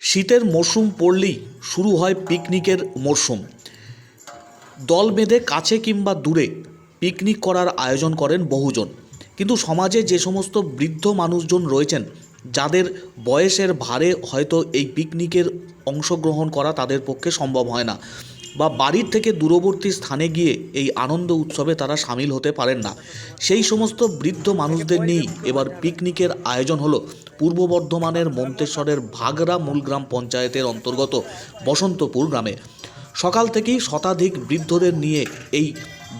শীতের মরশুম পড়লেই শুরু হয় পিকনিকের মরশুম। দল বেঁধে কাছে কিংবা দূরে পিকনিক করার আয়োজন করেন বহুজন। কিন্তু সমাজে যে সমস্ত বৃদ্ধ মানুষজন রয়েছেন, যাদের বয়সের ভারে হয়তো এই পিকনিকের অংশগ্রহণ করা তাদের পক্ষে সম্ভব হয় না। বা বাড়ির থেকে দূরবর্তী স্থানে গিয়ে এই আনন্দ উৎসবে তারা সামিল হতে পারেন না। সেই সমস্ত বৃদ্ধ মানুষদের নিয়েই এবার পিকনিকের আয়োজন হলো পূর্ব বর্ধমানের মন্তেশ্বরের ভাগরা মূলগ্রাম পঞ্চায়েতের অন্তর্গত বসন্তপুর গ্রামে। সকাল থেকেই শতাধিক বৃদ্ধদের নিয়ে এই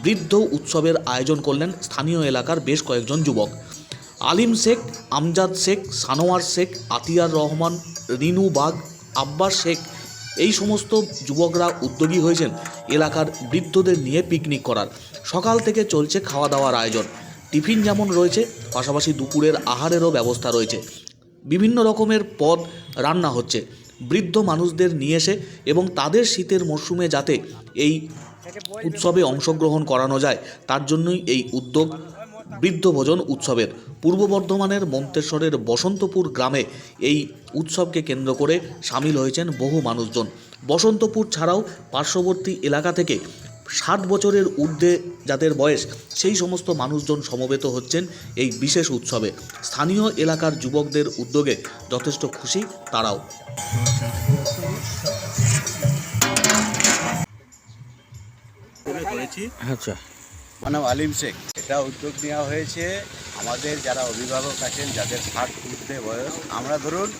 বৃদ্ধ উৎসবের আয়োজন করলেন স্থানীয় এলাকার বেশ কয়েকজন যুবক। আলিম শেখ, আমজাদ শেখ, সানোয়ার শেখ, আতিয়ার রহমান, রিনু বাগ, আব্বাস শেখ এই সমস্ত যুবকরা উদ্যোগী হয়েছেন এলাকার বৃদ্ধদের নিয়ে পিকনিক করার। সকাল থেকে চলছে খাওয়া দাওয়ার আয়োজন। টিফিন যেমন রয়েছে, পাশাপাশি দুপুরের আহারেরও ব্যবস্থা রয়েছে। বিভিন্ন রকমের পদ রান্না হচ্ছে। বৃদ্ধ মানুষদের নিয়ে এসে এবং তাদের শীতের মরশুমে যাতে এই উৎসবে অংশগ্রহণ করানো যায়, তার জন্যই এই উদ্যোগ বৃদ্ধ ভোজন উৎসবের পূর্ব বর্ধমানের মন্তেশ্বরের বসন্তপুর গ্রামে এই উৎসবকে কেন্দ্র করে সামিল হয়েছেন বহু মানুষজন। বসন্তপুর ছাড়াও পার্শ্ববর্তী এলাকা থেকে ষাট বছরের ঊর্ধ্বে যাদের বয়স, সেই সমস্ত মানুষজন সমবেত হচ্ছেন এই বিশেষ উৎসবে। স্থানীয় এলাকার যুবকদের উদ্যোগে যথেষ্ট খুশি তারাও। আচ্ছা। নাম আলিম শেখ এটা উদ্যোগ নেওয়া হয়েছে। আমাদের যারা অভিভাবক আছেন যাদের ষাট ঊর্ধ্বে বয়স আমরা ধরুন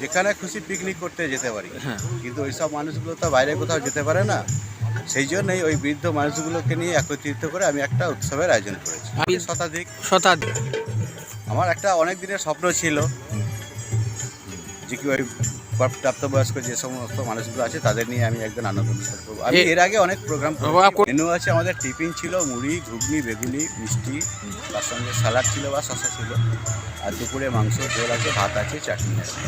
যেখানে খুশি পিকনিক করতে যেতে পারি। হ্যাঁ। কিন্তু ওইসব মানুষগুলো তো বাইরে কোথাও যেতে পারে না। সেই জন্যই ওই বৃদ্ধ মানুষগুলোকে নিয়ে একত্রিত করে আমি একটা উৎসবের আয়োজন করেছি। আমি শতাধিক। শতাধিক। আমার একটা অনেক দিনের স্বপ্ন ছিল। ওই প্রাপ্তবয়স্ক যে সমস্ত মানুষগুলো আছে তাদের নিয়ে আমি একদিন আনন্দ উৎসব করব। আমি এর আগে অনেক প্রোগ্রাম মেনু আছে আমাদের টিফিন ছিল মুড়ি ঘুগনি বেগুনি মিষ্টি তার সঙ্গে স্যালাড ছিল বা শসা ছিল। আর দুপুরে মাংস ঝোল আছে ভাত আছে চাটনি আছে।